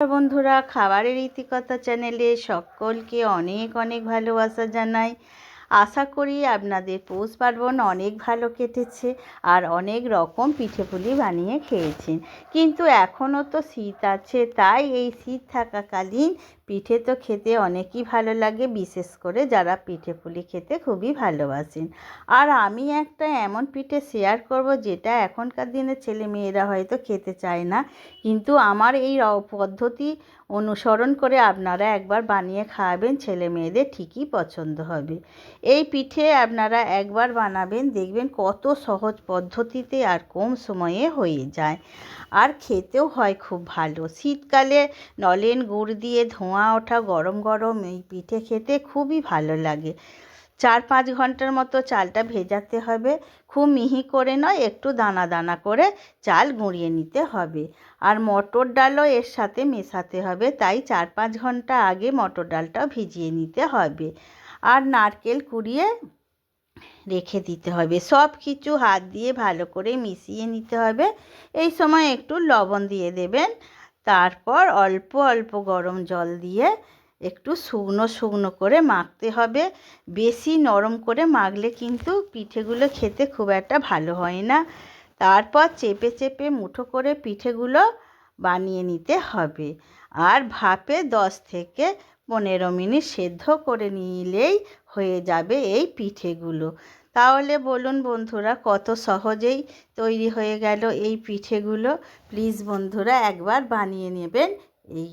বন্ধুরা খাবারের ইতিকথা চ্যানেলে সকলকে অনেক অনেক ভালোবাসা জানাই। আশা করি আপনাদের পৌষ পার্বণ অনেক ভালো কেটেছে আর অনেক রকম পিঠেপুলি বানিয়ে খেয়েছেন। কিন্তু এখনও তো শীত আছে, তাই এই শীত থাকাকালীন পিঠে তো খেতে অনেকই ভালো লাগে, বিশেষ করে যারা পিঠে পুলি খেতে খুবই ভালোবাসেন। আর আমি একটা এমন পিঠে শেয়ার করব যেটা এখনকার দিনে ছেলে মেয়েরা হয়তো খেতে চায় না, কিন্তু আমার এই পদ্ধতি অনুসরণ করে আপনারা একবার বানিয়ে খাওয়াবেন ছেলে মেয়েদের ঠিকই পছন্দ হবে। এই পিঠে আপনারা একবার বানাবেন, দেখবেন কত সহজ পদ্ধতিতে আর কম সময়ে হয়ে যায়। আর খেতেও হয় খুব ভালো। শীতকালে নলেন গুড় দিয়ে ধোঁয়া ওঠা গরম গরম এই পিঠে খেতে খুবই ভালো লাগে। চার পাঁচ ঘণ্টার মতো চালটা ভেজাতে হবে। খুব মিহি করে নয়, একটু দানা দানা করে চাল গুঁড়িয়ে নিতে হবে। আর মটর ডালও এর সাথে মেশাতে হবে, তাই চার পাঁচ ঘণ্টা আগে মটর ডালটাও ভিজিয়ে নিতে হবে। আর নারকেল কুড়িয়ে রেখে দিতে হবে। সব কিছু হাত দিয়ে ভালো করে মিশিয়ে নিতে হবে। এই সময় একটু লবণ দিয়ে দেবেন। তারপর অল্প অল্প গরম জল দিয়ে একটু শুকনো শুকনো করে মাখতে হবে। বেশি নরম করে মাখলে কিন্তু পিঠেগুলো খেতে খুব একটা ভালো হয় না। তারপর চেপে চেপে মুঠো করে পিঠেগুলো বানিয়ে নিতে হবে। আর ভাপে দশ থেকে পনেরো মিনিট সেদ্ধ করে নিলেই হয়ে যাবে এই পিঠেগুলো। তাহলে বলুন বন্ধুরা, কত সহজেই তৈরি হয়ে গেল এই পিঠেগুলো? প্লিজ বন্ধুরা একবার বানিয়ে নেবেন এই